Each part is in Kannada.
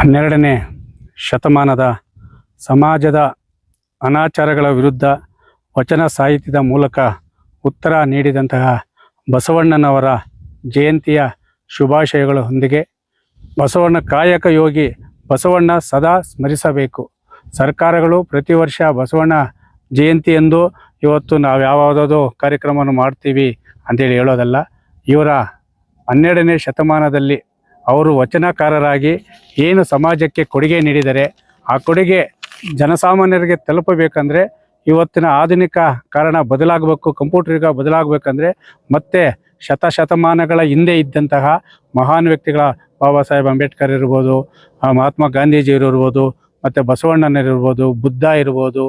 ಹನ್ನೆರಡನೇ ಶತಮಾನದ ಸಮಾಜದ ಅನಾಚಾರಗಳ ವಿರುದ್ಧ ವಚನ ಸಾಹಿತ್ಯದ ಮೂಲಕ ಉತ್ತರ ನೀಡಿದಂತಹ ಬಸವಣ್ಣನವರ ಜಯಂತಿಯ ಶುಭಾಶಯಗಳೊಂದಿಗೆ ಬಸವಣ್ಣ ಕಾಯಕ ಯೋಗಿ ಬಸವಣ್ಣ ಸದಾ ಸ್ಮರಿಸಬೇಕು. ಸರ್ಕಾರಗಳು ಪ್ರತಿ ವರ್ಷ ಬಸವಣ್ಣ ಜಯಂತಿಯಂದು ಇವತ್ತು ನಾವು ಯಾವ್ದಾದ್ರು ಕಾರ್ಯಕ್ರಮವನ್ನು ಮಾಡ್ತೀವಿ ಅಂತೇಳಿ ಹೇಳೋದಲ್ಲ. ಇವರ ಹನ್ನೆರಡನೇ ಶತಮಾನದಲ್ಲಿ ಅವರು ವಚನಕಾರರಾಗಿ ಏನು ಸಮಾಜಕ್ಕೆ ಕೊಡುಗೆ ನೀಡಿದರೆ ಆ ಕೊಡುಗೆ ಜನಸಾಮಾನ್ಯರಿಗೆ ತಲುಪಬೇಕಂದ್ರೆ ಇವತ್ತಿನ ಆಧುನಿಕ ಕಾರಣ ಬದಲಾಗಬೇಕು ಕಂಪ್ಯೂಟರ್ ಬದಲಾಗಬೇಕಂದ್ರೆ ಮತ್ತೆ ಶತಶತಮಾನಗಳ ಹಿಂದೆ ಇದ್ದಂತಹ ಮಹಾನ್ ವ್ಯಕ್ತಿಗಳ ಬಾಬಾ ಸಾಹೇಬ್ ಅಂಬೇಡ್ಕರ್ ಇರ್ಬೋದು ಮಹಾತ್ಮ ಗಾಂಧೀಜಿಯವರು ಇರ್ಬೋದು, ಮತ್ತು ಬಸವಣ್ಣನರಿರ್ಬೋದು ಬುದ್ಧ ಇರ್ಬೋದು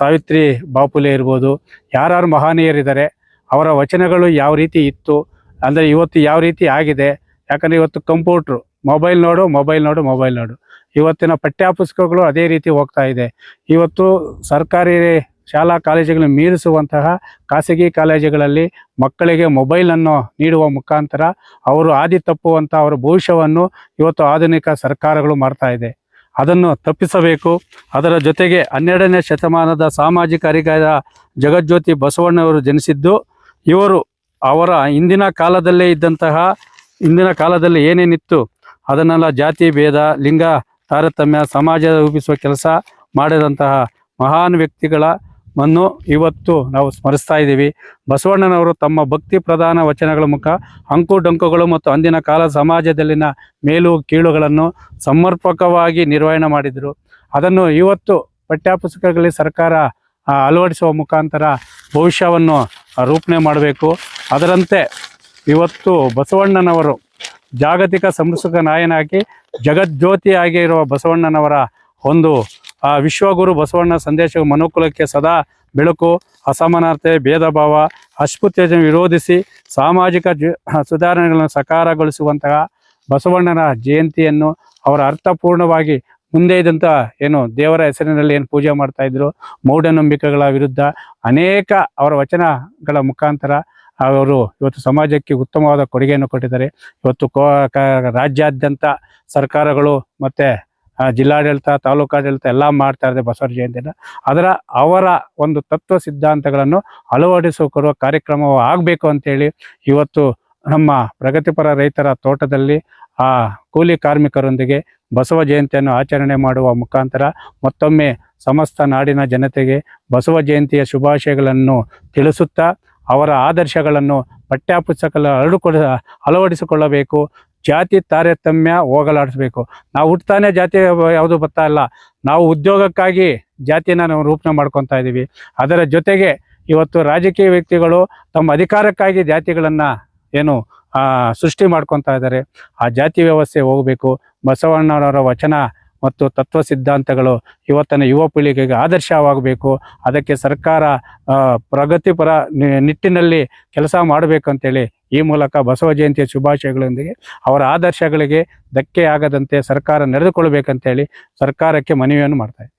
ಸಾವಿತ್ರಿ ಬಾಪುಲೆ ಇರ್ಬೋದು, ಯಾರ್ಯಾರು ಮಹನೀಯರಿದ್ದಾರೆ, ಅವರ ವಚನಗಳು ಯಾವ ರೀತಿ ಇತ್ತು, ಅಂದರೆ ಇವತ್ತು ಯಾವ ರೀತಿ ಆಗಿದೆ ಯಾಕಂದರೆ ಇವತ್ತು ಕಂಪ್ಯೂಟ್ರು, ಮೊಬೈಲ್ ನೋಡು ಮೊಬೈಲ್ ನೋಡು ಮೊಬೈಲ್ ನೋಡು. ಇವತ್ತಿನ ಪಠ್ಯಪುಸ್ತಕಗಳು ಅದೇ ರೀತಿ ಹೋಗ್ತಾ ಇದೆ. ಇವತ್ತು ಸರ್ಕಾರಿ ಶಾಲಾ ಕಾಲೇಜುಗಳನ್ನು ಮೀರಿಸುವಂತಹ ಖಾಸಗಿ ಕಾಲೇಜುಗಳಲ್ಲಿ ಮಕ್ಕಳಿಗೆ ಮೊಬೈಲನ್ನು ನೀಡುವ ಮುಖಾಂತರ ಅವರು ಆದಿ ತಪ್ಪುವಂಥ ಅವರ ಭವಿಷ್ಯವನ್ನು ಇವತ್ತು ಆಧುನಿಕ ಸರ್ಕಾರಗಳು ಮಾಡ್ತಾ ಇದೆ. ಅದನ್ನು ತಪ್ಪಿಸಬೇಕು. ಅದರ ಜೊತೆಗೆ ಹನ್ನೆರಡನೇ ಶತಮಾನದ ಸಾಮಾಜಿಕ ಅಧಿಕಾರ ಜಗಜ್ಯೋತಿ ಬಸವಣ್ಣವರು ಜನಿಸಿದ್ದು, ಇವರು ಅವರ ಇಂದಿನ ಕಾಲದಲ್ಲೇ ಇದ್ದಂತಹ ಇಂದಿನ ಕಾಲದಲ್ಲಿ ಏನೇನಿತ್ತು? ಅದನ್ನೆಲ್ಲ ಜಾತಿ, ಭೇದ, ಲಿಂಗ, ತಾರತಮ್ಯ, ಸಮಾಜ ರೂಪಿಸುವ ಕೆಲಸ ಮಾಡಿದಂತಹ ಮಹಾನ್ ವ್ಯಕ್ತಿಗಳ ವನ್ನು ಇವತ್ತು ನಾವು ಸ್ಮರಿಸ್ತಾ ಇದ್ದೀವಿ. ಬಸವಣ್ಣನವರು ತಮ್ಮ ಭಕ್ತಿ ಪ್ರಧಾನ ವಚನಗಳ ಮುಖ ಅಂಕು ಡೊಂಕುಗಳು ಮತ್ತು ಅಂದಿನ ಕಾಲ ಸಮಾಜದಲ್ಲಿನ ಮೇಲು ಕೀಳುಗಳನ್ನು ಸಮರ್ಪಕವಾಗಿ ನಿರ್ವಹಣೆ ಮಾಡಿದರು. ಅದನ್ನು ಇವತ್ತು ಪಠ್ಯಪುಸ್ತಕಗಳಲ್ಲಿ ಸರ್ಕಾರ ಅಳವಡಿಸುವ ಮುಖಾಂತರ ಭವಿಷ್ಯವನ್ನು ರೂಪಣೆ ಮಾಡಬೇಕು. ಅದರಂತೆ ಇವತ್ತು ಬಸವಣ್ಣನವರು ಜಾಗತಿಕ ಸಂಸ್ಕೃತ ನಾಯನಾಗಿ ಜಗಜ್ಯೋತಿ ಇರುವ ಬಸವಣ್ಣನವರ ಒಂದು, ಆ, ವಿಶ್ವಗುರು ಬಸವಣ್ಣ ಸಂದೇಶ ಮನುಕುಲಕ್ಕೆ ಸದಾ ಬೆಳಕು, ಅಸಮಾನತೆ ಭೇದ ಭಾವ ಅಸ್ಪೃಶ್ಯತೆ ವಿರೋಧಿಸಿ ಸಾಮಾಜಿಕ ಸುಧಾರಣೆಗಳನ್ನು ಸಕಾರಗೊಳಿಸುವಂತಹ ಬಸವಣ್ಣನ ಜಯಂತಿಯನ್ನು ಅವರ ಅರ್ಥಪೂರ್ಣವಾಗಿ ಮುಂದೆ ಇದ್ದಂಥ ಏನು ದೇವರ ಹೆಸರಿನಲ್ಲಿ ಏನು ಪೂಜೆ ಮಾಡ್ತಾ ಇದ್ರು, ಮೂಢನಂಬಿಕೆಗಳ ವಿರುದ್ಧ ಅನೇಕ ಅವರ ವಚನಗಳ ಮುಖಾಂತರ ಅವರು ಇವತ್ತು ಸಮಾಜಕ್ಕೆ ಉತ್ತಮವಾದ ಕೊಡುಗೆಯನ್ನು ಕೊಟ್ಟಿದ್ದಾರೆ. ಇವತ್ತು ಕೋ ರಾಜ್ಯಾದ್ಯಂತ ಸರ್ಕಾರಗಳು ಮತ್ತು ಜಿಲ್ಲಾಡಳಿತ, ತಾಲೂಕಾಡಳಿತ ಎಲ್ಲ ಮಾಡ್ತಾ ಇದೆ ಬಸವರ ಜಯಂತಿನ. ಅದರ ಅವರ ಒಂದು ತತ್ವ ಸಿದ್ಧಾಂತಗಳನ್ನು ಅಳವಡಿಸಿಕೊಡುವ ಕಾರ್ಯಕ್ರಮ ಆಗಬೇಕು ಅಂತೇಳಿ ಇವತ್ತು ನಮ್ಮ ಪ್ರಗತಿಪರ ರೈತರ ತೋಟದಲ್ಲಿ, ಆ, ಕೂಲಿ ಕಾರ್ಮಿಕರೊಂದಿಗೆ ಬಸವ ಜಯಂತಿಯನ್ನು ಆಚರಣೆ ಮಾಡುವ ಮುಖಾಂತರ ಮತ್ತೊಮ್ಮೆ ಸಮಸ್ತ ನಾಡಿನ ಜನತೆಗೆ ಬಸವ ಜಯಂತಿಯ ಶುಭಾಶಯಗಳನ್ನು ತಿಳಿಸುತ್ತಾ ಅವರ ಆದರ್ಶಗಳನ್ನು ಪಠ್ಯಪುಸ್ತಕಗಳ ಅಳವಡಿಕೊಳ್ಳ ಅಳವಡಿಸಿಕೊಳ್ಳಬೇಕು. ಜಾತಿ ತಾರತಮ್ಯ ಹೋಗಲಾಡಿಸಬೇಕು. ನಾವು ಹುಟ್ತಾನೆ ಜಾತಿ ಯಾವುದು ಬರ್ತಾ ಇಲ್ಲ. ನಾವು ಉದ್ಯೋಗಕ್ಕಾಗಿ ಜಾತಿನ ನಾವು ರೂಪಣೆ ಮಾಡ್ಕೊತಾ ಇದ್ದೀವಿ. ಅದರ ಜೊತೆಗೆ ಇವತ್ತು ರಾಜಕೀಯ ವ್ಯಕ್ತಿಗಳು ತಮ್ಮ ಅಧಿಕಾರಕ್ಕಾಗಿ ಜಾತಿಗಳನ್ನು ಏನು ಸೃಷ್ಟಿ ಮಾಡ್ಕೊತಾ ಇದ್ದಾರೆ. ಆ ಜಾತಿ ವ್ಯವಸ್ಥೆ ಹೋಗಬೇಕು. ಬಸವಣ್ಣನವರ ವಚನ ಮತ್ತು ತತ್ವ ಸಿದ್ಧಾಂತಗಳು ಇವತ್ತಿನ ಯುವ ಪೀಳಿಗೆಗೆ ಆದರ್ಶವಾಗಬೇಕು ಅದಕ್ಕೆ ಸರ್ಕಾರ ಪ್ರಗತಿಪರ ನಿಟ್ಟಿನಲ್ಲಿ ಕೆಲಸ ಮಾಡಬೇಕು ಅಂತೇಳಿ ಈ ಮೂಲಕ ಬಸವ ಜಯಂತಿಯ ಶುಭಾಶಯಗಳೊಂದಿಗೆ ಅವರ ಆದರ್ಶಗಳಿಗೆ ಧಕ್ಕೆ ಆಗದಂತೆ ಸರ್ಕಾರ ನಡೆದುಕೊಳ್ಬೇಕಂತೇಳಿ ಸರ್ಕಾರಕ್ಕೆ ಮನವಿಯನ್ನು ಮಾಡ್ತಾ.